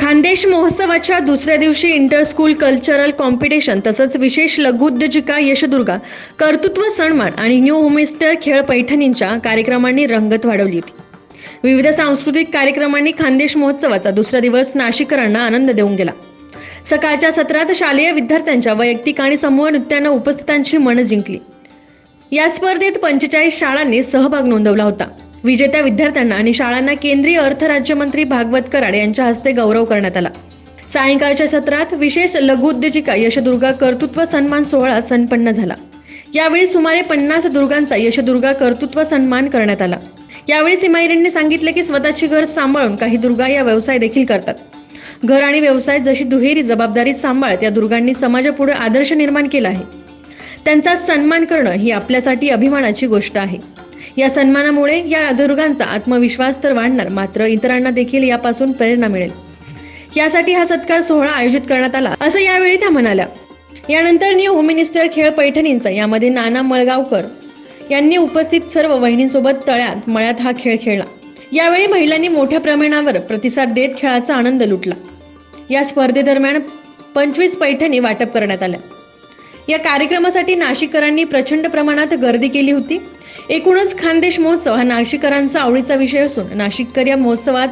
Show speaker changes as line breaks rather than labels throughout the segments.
खानदेश महोत्सवाच्या दुसऱ्या दिवशी इंटर स्कूल कल्चरल कॉम्पिटिशन तसंच विशेष लघुउद्योजिका यशदुर्गा कर्तृत्व सन्मान आणि न्यू होमिस्टर खेळ पैठणींच्या कार्यक्रमांनी रंगत वाढवली होती. विविध सांस्कृतिक कार्यक्रमांनी खानदेश महोत्सवाचा दुसरा दिवस नाशिकरांना आनंद देऊन गेला. सकाळच्या सत्रात शालेय विद्यार्थ्यांच्या वैयक्तिक आणि समूह नृत्यांना उपस्थितांची मनं जिंकली. या स्पर्धेत पंचेचाळीस शाळांनी सहभाग नोंदवला होता. विजेत्या विद्यार्थ्यांना आणि शाळांना केंद्रीय अर्थ राज्यमंत्री भागवत कराड यांच्या हस्ते गौरव करण्यात आला. सायंकाळच्या सत्रात विशेष लघुउद्योजिका यशदुर्गा कर्तृत्व सन्मान सोहळा संपन्न झाला. यावेळी सुमारे पन्नास दुर्गांचा यशदुर्गा कर्तृत्व सन्मान करण्यात आला. यावेळी सिमाईरेंनी सांगितले की स्वतःची घर सांभाळून काही दुर्गा या व्यवसाय देखील करतात. घर आणि व्यवसाय जशी दुहेरी जबाबदारी सांभाळत या दुर्गांनी समाजापुढे आदर्श निर्माण केला आहे. त्यांचा सन्मान करणं ही आपल्यासाठी अभिमानाची गोष्ट आहे. या सन्मानामुळे या दुर्गांचा आत्मविश्वास तर वाढणार मात्र इतरांना देखील यापासून प्रेरणा मिळेल. यासाठी हा सत्कार सोहळा आयोजित करण्यात आला असं यावेळी त्या म्हणाल्या. यानंतर न्यू होम मिनिस्टर खेळ पैठणींचा यामध्ये नाना मळगावकर यांनी उपस्थित सर्व वहिनींसोबत तळ्यात मळ्यात हा खेळ खेळला. यावेळी महिलांनी मोठ्या प्रमाणावर प्रतिसाद देत खेळाचा आनंद लुटला. या स्पर्धेदरम्यान पंचवीस पैठणी वाटप करण्यात आल्या. या कार्यक्रमासाठी नाशिककरांनी प्रचंड प्रमाणात गर्दी केली होती. एकूणच खानदेश महोत्सव हा नाशिकरांचा आवडीचा विषय असून नाशिककर या महोत्सवात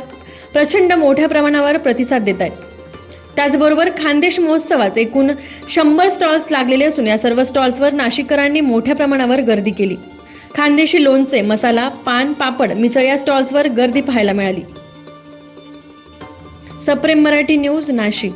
प्रचंड मोठ्या प्रमाणावर प्रतिसाद देत आहेत. त्याचबरोबर खानदेश महोत्सवात एकूण शंभर स्टॉल्स लागलेले असून या सर्व स्टॉल्सवर नाशिककरांनी मोठ्या प्रमाणावर गर्दी केली. खानदेशी लोणचे मसाला पान पापड मिसळ या स्टॉल्सवर गर्दी पाहायला मिळाली. सप्रेम मराठी न्यूज नाशिक.